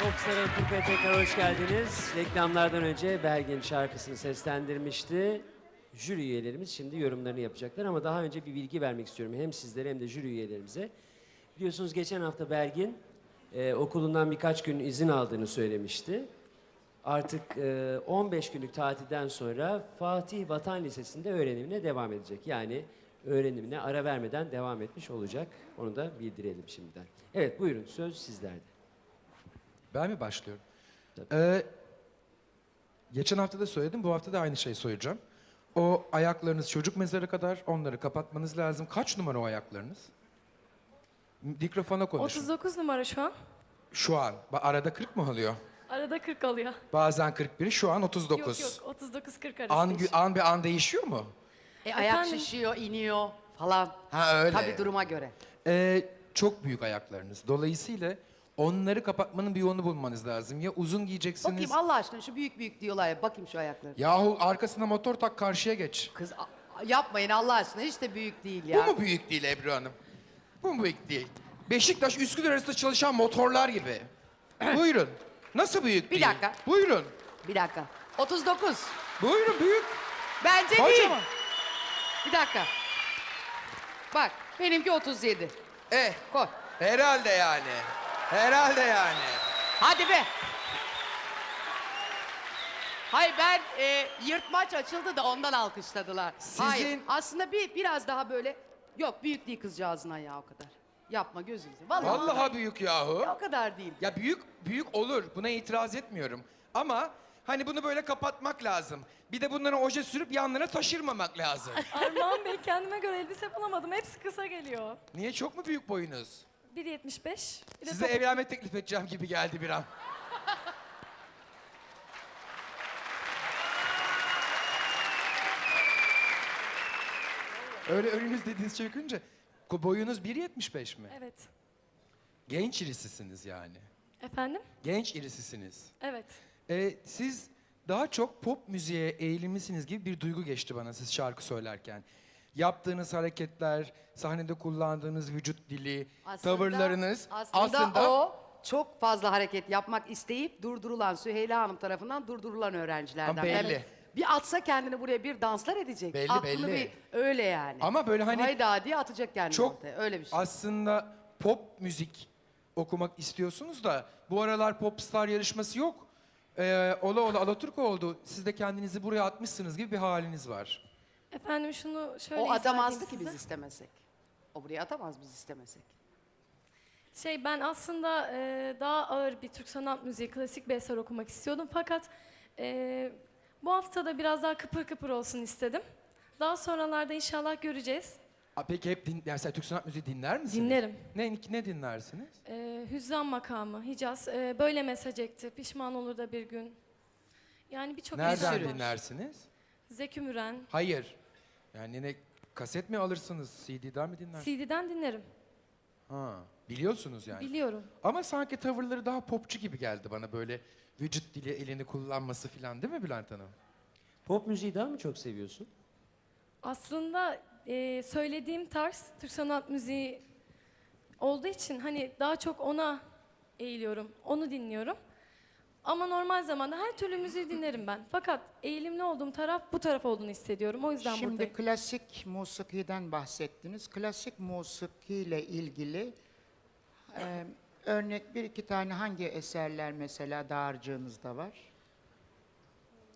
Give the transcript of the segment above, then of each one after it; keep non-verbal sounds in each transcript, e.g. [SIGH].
Popstar'a Türkiye tekrar hoş geldiniz. Reklamlardan önce Belgin şarkısını seslendirmişti. Jüri üyelerimiz şimdi yorumlarını yapacaklar ama daha önce bir bilgi vermek istiyorum hem sizlere hem de jüri üyelerimize. Biliyorsunuz geçen hafta Belgin e, okulundan birkaç gün izin aldığını söylemişti. Artık e, 15 günlük tatilden sonra Fatih Vatan Lisesi'nde öğrenimine devam edecek. Yani öğrenimine ara vermeden devam etmiş olacak. Onu da bildirelim şimdiden. Evet buyurun söz sizlerde. Ben mi başlıyorum? Ee, geçen hafta da söyledim, bu hafta da aynı şeyi söyleyeceğim. O ayaklarınız çocuk mezarı kadar, onları kapatmanız lazım. Kaç numara o ayaklarınız? Mikrofona konuşun. 39 numara şu an. Şu an. Ba- Arada 40 mı oluyor? Arada 40 alıyor. Bazen 41, şu an 39. Yok yok 39-40 arası. An, gü- değişiyor. an bir an değişiyor mu? E, ayak Efendim? şişiyor, iniyor falan. Ha öyle. Tabii duruma göre. Ee, çok büyük ayaklarınız. Dolayısıyla onları kapatmanın bir yolunu bulmanız lazım. Ya uzun giyeceksiniz. Bakayım Allah aşkına şu büyük büyük diyorlar ya. Bakayım şu ayakları. Yahu arkasına motor tak karşıya geç. Kız a- yapmayın Allah aşkına hiç de büyük değil ya. Bu mu büyük değil Ebru Hanım? Bu mu büyük değil? Beşiktaş Üsküdar arasında çalışan motorlar gibi. [CLEARS THROAT] Buyurun. Nasıl büyük Bir değil? dakika. Buyurun. Bir dakika. 39. Buyurun büyük. Bence değil. Kocaman. Bir dakika. Bak benimki 37. Eh Koy. herhalde yani. Herhalde yani. Hadi be. Hayır ben e, yırtmaç açıldı da ondan alkışladılar. Hayır Sizin- aslında bir biraz daha böyle yok büyük değil kızcağızın ayağı o kadar. Yapma gözünüzü. Vallahi, Vallahi büyük yahu. o kadar değil. Ya büyük büyük olur. Buna itiraz etmiyorum. Ama hani bunu böyle kapatmak lazım. Bir de bunlara oje sürüp yanlarına taşırmamak lazım. Armağan Bey kendime göre elbise bulamadım. Hepsi kısa geliyor. Niye çok mu büyük boyunuz? 1.75. Bir de Size top- evlenme teklif edeceğim gibi geldi bir an. Öyle önünüz dediğiniz çökünce boyunuz 1.75 mi? Evet. Genç irisisiniz yani. Efendim? Genç irisisiniz. Evet. Ee, siz daha çok pop müziğe eğilimlisiniz gibi bir duygu geçti bana siz şarkı söylerken. Yaptığınız hareketler, sahnede kullandığınız vücut dili, tavırlarınız aslında, o çok fazla hareket yapmak isteyip durdurulan Süheyla Hanım tarafından durdurulan öğrencilerden. Ama belli. Bir atsa kendini buraya bir danslar edecek. Belli, Aklını belli. bir öyle yani. Ama böyle hani Hayda diye atacak kendini çok ortaya. Öyle bir şey. aslında pop müzik okumak istiyorsunuz da bu aralar popstar yarışması yok. Ee, ola ola Alaturka oldu. Siz de kendinizi buraya atmışsınız gibi bir haliniz var. Efendim şunu şöyle o atamazdı edeyim ki size. biz istemesek. O buraya atamaz biz istemesek. Şey ben aslında e, daha ağır bir Türk sanat müziği, klasik bir eser okumak istiyordum. Fakat e, bu hafta da biraz daha kıpır kıpır olsun istedim. Daha sonralarda inşallah göreceğiz. Aa, Peki hep din, yani sen Türk sanat müziği dinler misiniz? Dinlerim. Ne, ne dinlersiniz? E, Hüzzam makamı, Hicaz, e, böyle mesaj ekti. Pişman olur da bir gün. Yani birçok Nereden var. dinlersiniz? Zeki Müren. Hayır. Yani ne kaset mi alırsınız, CD'den mi dinlersiniz? CD'den dinlerim. Ha, biliyorsunuz yani. Biliyorum. Ama sanki tavırları daha popçu gibi geldi bana böyle vücut dili elini kullanması falan değil mi Bülent Hanım? Pop müziği daha mı çok seviyorsun? Aslında e, söylediğim tarz Türk sanat müziği olduğu için hani daha çok ona eğiliyorum, onu dinliyorum. Ama normal zamanda her türlü müziği dinlerim ben. Fakat eğilimli olduğum taraf bu taraf olduğunu hissediyorum. O yüzden Şimdi buradayım. klasik musikiden bahsettiniz. Klasik musikiyle ilgili e, örnek bir iki tane hangi eserler mesela dağarcığınızda var?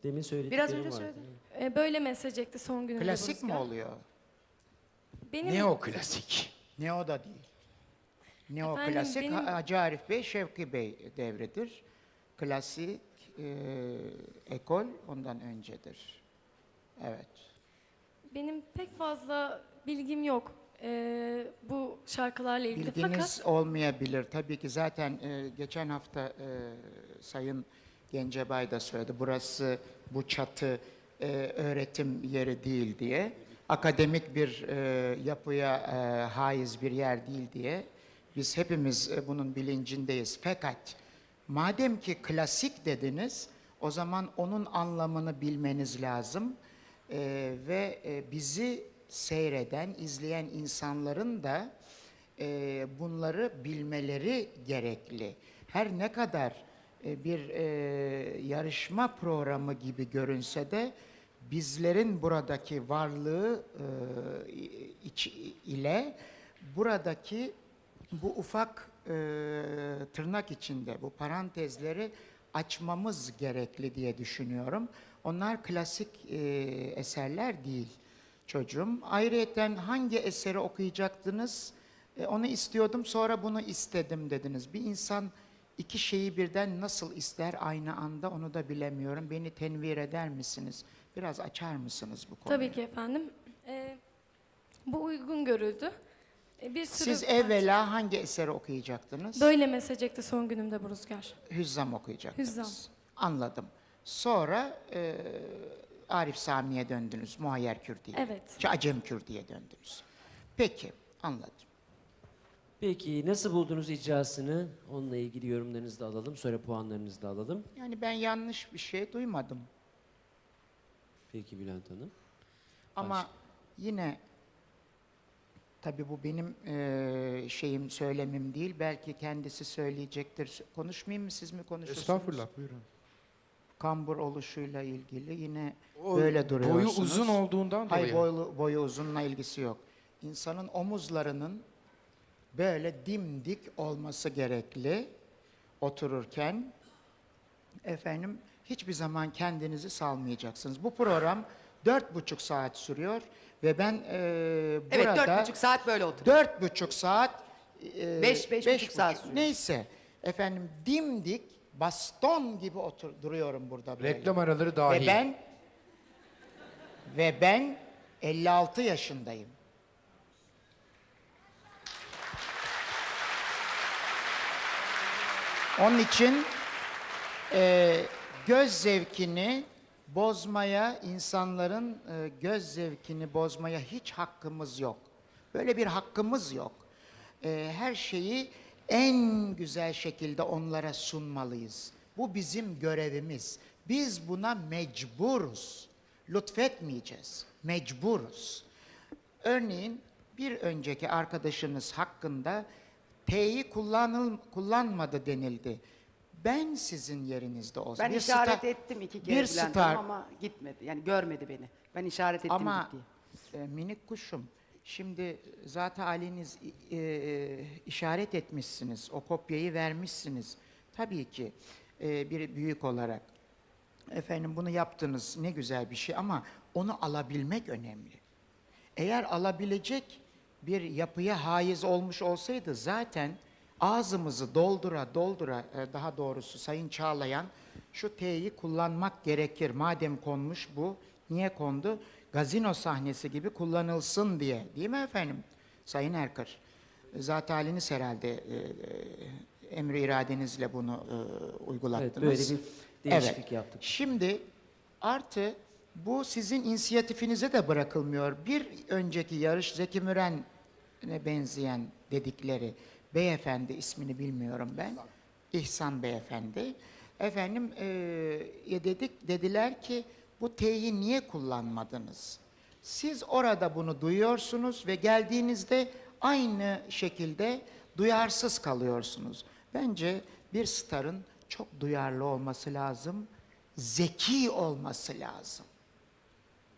Demin söylediklerim Biraz önce vardı. söyledim. E, böyle mesaj ekti son gününde Klasik mi oluyor? Benim Ne o klasik? Neo da değil. Neo Efendim, klasik benim- Ha- Hacı Arif Bey, Şevki Bey devridir. Klasik e, ekol ondan öncedir. Evet. benim pek fazla bilgim yok e, bu şarkılarla ilgili. Bilginiz Fakat olmayabilir. Tabii ki zaten e, geçen hafta e, Sayın Gencebay da söyledi. Burası bu çatı e, öğretim yeri değil diye. Akademik bir e, yapıya e, haiz bir yer değil diye. Biz hepimiz e, bunun bilincindeyiz. Fakat madem ki klasik dediniz, o zaman onun anlamını bilmeniz lazım. E, ve bizi seyreden, izleyen insanların da e, bunları bilmeleri gerekli. Her ne kadar e, bir e, yarışma programı gibi görünse de bizlerin buradaki varlığı e, iç, ile buradaki bu ufak e, tırnak içinde bu parantezleri açmamız gerekli diye düşünüyorum. Onlar klasik e, eserler değil çocuğum. Ayrıyeten hangi eseri okuyacaktınız? E, onu istiyordum sonra bunu istedim dediniz. Bir insan iki şeyi birden nasıl ister aynı anda onu da bilemiyorum. Beni tenvir eder misiniz? Biraz açar mısınız bu konuyu? Tabii ki efendim. Ee, bu uygun görüldü. Ee, bir sürü Siz evvela hangi eseri okuyacaktınız? Böyle mesecekti son günümde bu rüzgar. Hüzzam okuyacaktınız. Hüzzam. Anladım. Sonra e, Arif Sami'ye döndünüz, Muayyer Kürdi'ye. Evet. Şey, Acem Kürdi'ye döndünüz. Peki, anladım. Peki nasıl buldunuz icrasını? Onunla ilgili yorumlarınızı da alalım. Sonra puanlarınızı da alalım. Yani ben yanlış bir şey duymadım. Peki Bülent Hanım. Ama Başka? yine tabii bu benim e, şeyim söylemim değil. Belki kendisi söyleyecektir. Konuşmayayım mı siz mi konuşursunuz? Estağfurullah buyurun. Kambur oluşuyla ilgili yine O böyle duruyorsunuz. Boyu uzun olduğundan dolayı. Hayır boyu, boyu uzunla ilgisi yok. İnsanın omuzlarının böyle dimdik olması gerekli otururken. Efendim hiçbir zaman kendinizi salmayacaksınız. Bu program dört buçuk saat sürüyor ve ben e, Evet burada dört buçuk saat böyle oturuyor. dört buçuk saat e, Beş, beş buçuk saat sürüyor. Neyse efendim dimdik baston gibi otur duruyorum burada böyle. Reklam araları dahil. Ve ben ve ben 56 yaşındayım. Onun için e, göz zevkini bozmaya, insanların e, göz zevkini bozmaya hiç hakkımız yok. Böyle bir hakkımız yok. E, her şeyi en güzel şekilde onlara sunmalıyız. Bu bizim görevimiz. Biz buna mecburuz. Lütfetmeyeceğiz. Mecburuz. Örneğin bir önceki arkadaşınız hakkında T'yi kullanmadı denildi. Ben sizin yerinizde olsam. Ben bir işaret star- ettim iki kere bir star- ama gitmedi. Yani görmedi beni. Ben işaret ettim Ama gitti. e, minik kuşum, şimdi zaten haliniz e, e, işaret etmişsiniz, o kopyayı vermişsiniz. Tabii ki e, bir büyük olarak. Efendim bunu yaptınız ne güzel bir şey ama onu alabilmek önemli. Eğer alabilecek bir yapıya haiz olmuş olsaydı zaten ağzımızı doldura doldura e, daha doğrusu Sayın Çağlayan şu T'yi kullanmak gerekir. Madem konmuş bu niye kondu? Gazino sahnesi gibi kullanılsın diye değil mi efendim? Sayın Erkır. Zat haliniz herhalde e, e, emri iradenizle bunu e, uygulattınız. Evet böyle bir değişiklik yaptık. Şimdi artı bu sizin inisiyatifinize de bırakılmıyor. Bir önceki yarış Zeki Müren'e benzeyen dedikleri beyefendi ismini bilmiyorum ben. İhsan beyefendi. Efendim eee, dedik dediler ki bu T'yi niye kullanmadınız? Siz orada bunu duyuyorsunuz ve geldiğinizde aynı şekilde duyarsız kalıyorsunuz. Bence bir starın çok duyarlı olması lazım, zeki olması lazım.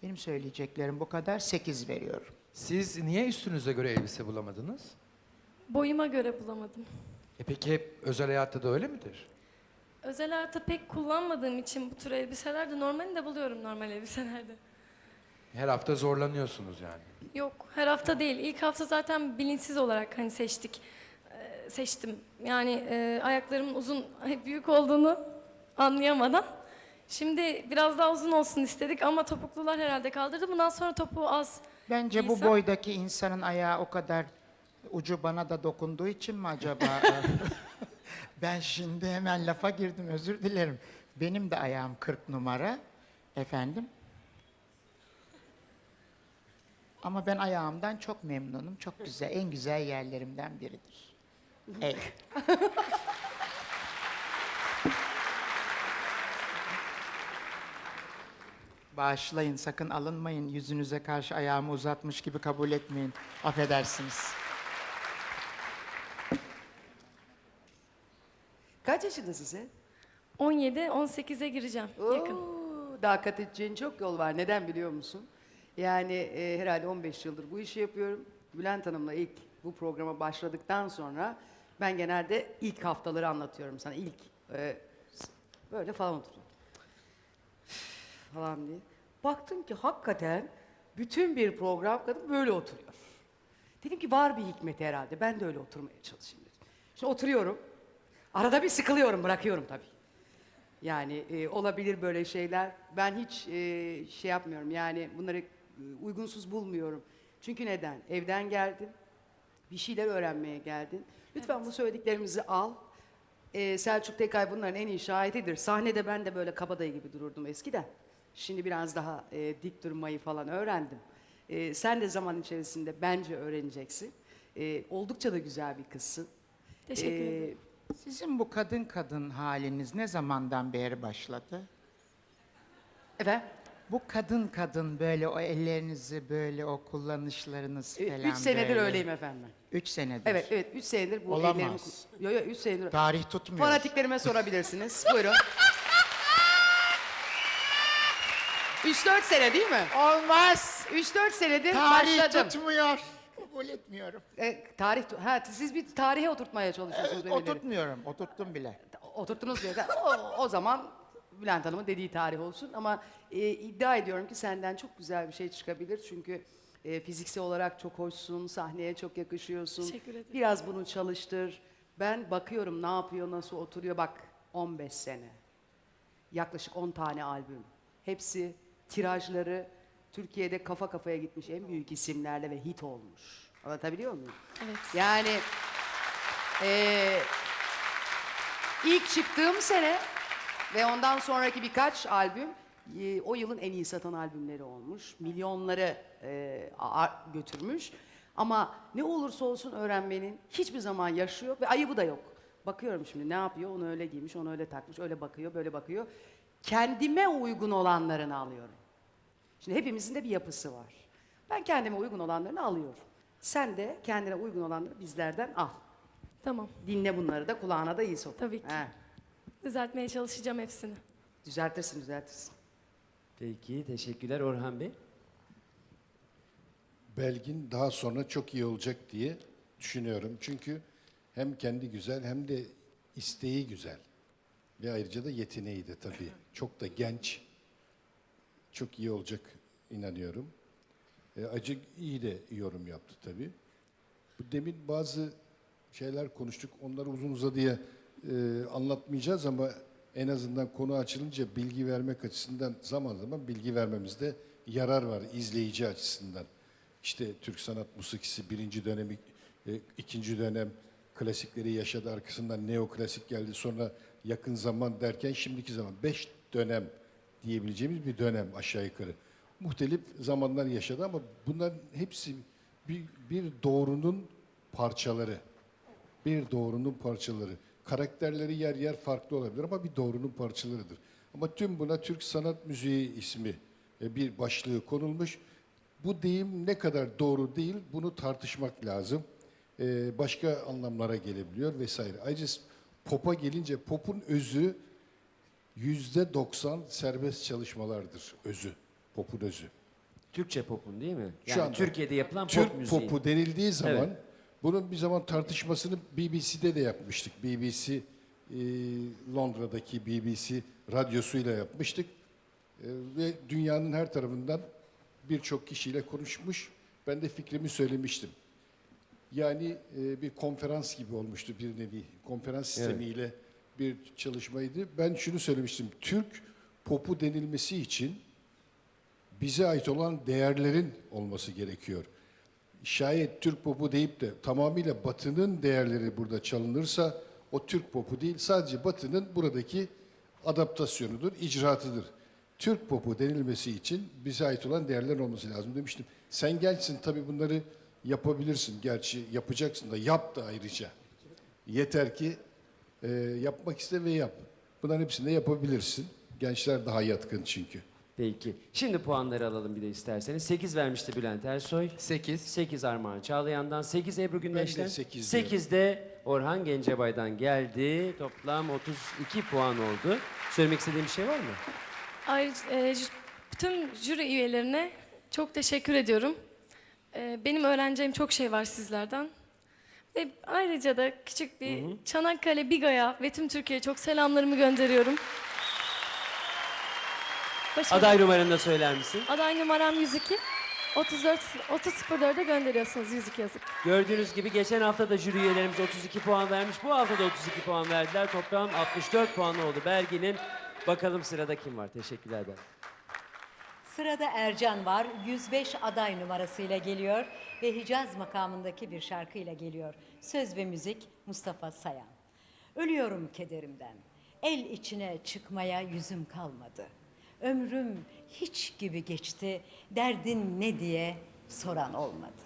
Benim söyleyeceklerim bu kadar. 8 veriyorum. Siz niye üstünüze göre elbise bulamadınız? Boyuma göre bulamadım. E peki hep özel hayatta da öyle midir? Özel hayatta pek kullanmadığım için bu tür elbiselerde normalini de buluyorum normal elbiselerde. Her hafta zorlanıyorsunuz yani. Yok her hafta değil. İlk hafta zaten bilinçsiz olarak hani seçtik. Ee, seçtim. Yani e, ayaklarımın uzun, büyük olduğunu anlayamadan. Şimdi biraz daha uzun olsun istedik ama topuklular herhalde kaldırdı. Bundan sonra topuğu az. Bence bu giysem- boydaki insanın ayağı o kadar ucu bana da dokunduğu için mi acaba? [LAUGHS] ben şimdi hemen lafa girdim özür dilerim. Benim de ayağım 40 numara efendim. Ama ben ayağımdan çok memnunum. Çok güzel. En güzel yerlerimden biridir. Evet. [LAUGHS] Bağışlayın, sakın alınmayın. Yüzünüze karşı ayağımı uzatmış gibi kabul etmeyin. Affedersiniz. Kaç yaşındasın sen? 17-18'e gireceğim yakın. Oo, daha kat edeceğin çok yol var. Neden biliyor musun? Yani e, herhalde 15 yıldır bu işi yapıyorum. Bülent Hanım'la ilk bu programa başladıktan sonra ben genelde ilk haftaları anlatıyorum sana. İlk e, böyle falan oturuyorum. falan diye. Baktım ki hakikaten bütün bir program kadın böyle oturuyor. Dedim ki var bir hikmeti herhalde. Ben de öyle oturmaya çalışayım dedim. Şimdi oturuyorum. Arada bir sıkılıyorum, bırakıyorum tabii. Yani e, olabilir böyle şeyler. Ben hiç e, şey yapmıyorum yani bunları e, uygunsuz bulmuyorum. Çünkü neden? Evden geldin, bir şeyler öğrenmeye geldin. Lütfen bu söylediklerimizi al. E, Selçuk Tekay bunların en iyi şahididir. Sahnede ben de böyle kabadayı gibi dururdum eskiden. Şimdi biraz daha e, dik durmayı falan öğrendim. E, sen de zaman içerisinde bence öğreneceksin. E, oldukça da güzel bir kızsın. Teşekkür E, ederim. Sizin bu kadın kadın haliniz ne zamandan beri başladı? Efendim? Bu kadın kadın böyle o ellerinizi böyle o kullanışlarınız falan Üç senedir böyle. öyleyim efendim ben. Üç senedir. Evet, evet. Üç senedir bu Olamaz. ellerimi... Yok yok, üç senedir. Tarih tutmuyor. Fanatiklerime sorabilirsiniz. [LAUGHS] Buyurun. Üç dört sene değil mi? Olmaz. Üç dört senedir Tarih başladım. tutmuyor. Kabul etmiyorum. E, tarih, ha, siz bir tarihe oturtmaya çalışıyorsunuz beni. Oturtmuyorum. Oturttum bile. Oturttunuz diyor. O, o zaman Bülent Hanım'ın dediği tarih olsun. Ama e, iddia ediyorum ki senden çok güzel bir şey çıkabilir. Çünkü e, fiziksel olarak çok hoşsun, sahneye çok yakışıyorsun. Teşekkür ederim. Biraz bunu çalıştır. Ben bakıyorum ne yapıyor, nasıl oturuyor. Bak 15 sene. Yaklaşık 10 tane albüm. Hepsi tirajları Türkiye'de kafa kafaya gitmiş en büyük isimlerle ve hit olmuş. Anlatabiliyor muyum? Evet. Yani eee ilk çıktığım sene ve ondan sonraki birkaç albüm e, o yılın en iyi satan albümleri olmuş. Milyonları e, götürmüş. Ama ne olursa olsun öğrenmenin hiçbir zaman yaşıyor ve ayıbı da yok. Bakıyorum şimdi ne yapıyor? Onu öyle giymiş, onu öyle takmış, öyle bakıyor, böyle bakıyor. Kendime uygun olanlarını alıyorum. Şimdi hepimizin de bir yapısı var. Ben kendime uygun olanlarını alıyorum. Sen de kendine uygun olanları bizlerden al. Tamam. Dinle bunları da kulağına da iyi sok. Tabii ki. He. Düzeltmeye çalışacağım hepsini. Düzeltirsin, düzeltirsin. Peki teşekkürler Orhan Bey. Belgin daha sonra çok iyi olacak diye düşünüyorum. Çünkü hem kendi güzel hem de isteği güzel. Ve ayrıca da yeteneği de tabii. Çok da genç. Çok iyi olacak inanıyorum. E, Acı iyi de yorum yaptı tabii. Bu demin bazı şeyler konuştuk. Onları uzun uzadıya e, anlatmayacağız ama en azından konu açılınca bilgi vermek açısından zaman zaman bilgi vermemizde yarar var izleyici açısından. İşte Türk sanat musikisi birinci dönemi, e, ikinci dönem klasikleri yaşadı. Arkasından neoklasik geldi. Sonra yakın zaman derken şimdiki zaman. Beş dönem diyebileceğimiz bir dönem aşağı yukarı. Muhtelif zamanlar yaşadı ama bunların hepsi bir, bir doğrunun parçaları. Bir doğrunun parçaları. Karakterleri yer yer farklı olabilir ama bir doğrunun parçalarıdır. Ama tüm buna Türk sanat müziği ismi e, bir başlığı konulmuş. Bu deyim ne kadar doğru değil bunu tartışmak lazım. E, Başka anlamlara gelebiliyor vesaire. Ayrıca pop'a gelince pop'un özü yüzde 90 serbest çalışmalardır özü. Pop'un özü. Türkçe popun değil mi? Şu Yani anda Türkiye'de yapılan Türk pop müziği. popu denildiği zaman Evet. bunun bir zaman tartışmasını BBC'de de yapmıştık. BBC e, Londra'daki BBC radyosuyla yapmıştık. E, ve dünyanın her tarafından birçok kişiyle konuşmuş. Ben de fikrimi söylemiştim. Yani e, bir konferans gibi olmuştu bir nevi. Konferans sistemiyle bir çalışmaydı. Ben şunu söylemiştim. Türk popu denilmesi için bize ait olan değerlerin olması gerekiyor. Şayet Türk popu deyip de tamamıyla Batı'nın değerleri burada çalınırsa o Türk popu değil sadece Batı'nın buradaki adaptasyonudur, icraatıdır. Türk popu denilmesi için bize ait olan değerler olması lazım demiştim. Sen gençsin tabii bunları yapabilirsin. Gerçi yapacaksın da yap da ayrıca. Yeter ki e, yapmak iste ve yap. Bunların hepsini de yapabilirsin. Gençler daha yatkın çünkü. Peki. Şimdi puanları alalım bir de isterseniz. 8 vermişti Bülent Ersoy. 8. 8 Armağan Çağlayan'dan, 8 Ebru Gündeş'ten. de sekiz 8 de Orhan Gencebay'dan geldi. Toplam 32 puan oldu. Söylemek istediğim bir şey var mı? Ayrıca e, j- bütün jüri üyelerine çok teşekkür ediyorum. E, benim öğreneceğim çok şey var sizlerden. Ve ayrıca da küçük bir Çanakkale Biga'ya ve tüm Türkiye'ye çok selamlarımı gönderiyorum. Başarılı. Aday numaranı da söyler misin? Aday numaram 102. 34 30.04'e gönderiyorsunuz 102 yazıp. Gördüğünüz gibi geçen hafta da jüri üyelerimiz 32 puan vermiş. Bu hafta da 32 puan verdiler. Toplam 64 puan oldu Belgin'in. Bakalım sırada kim var? Teşekkürler Belgin. Sırada Ercan var. 105 aday numarasıyla geliyor ve Hicaz makamındaki bir şarkıyla geliyor. Söz ve müzik Mustafa Sayan. Ölüyorum kederimden. El içine çıkmaya yüzüm kalmadı. Ömrüm hiç gibi geçti. Derdin ne diye soran olmadı.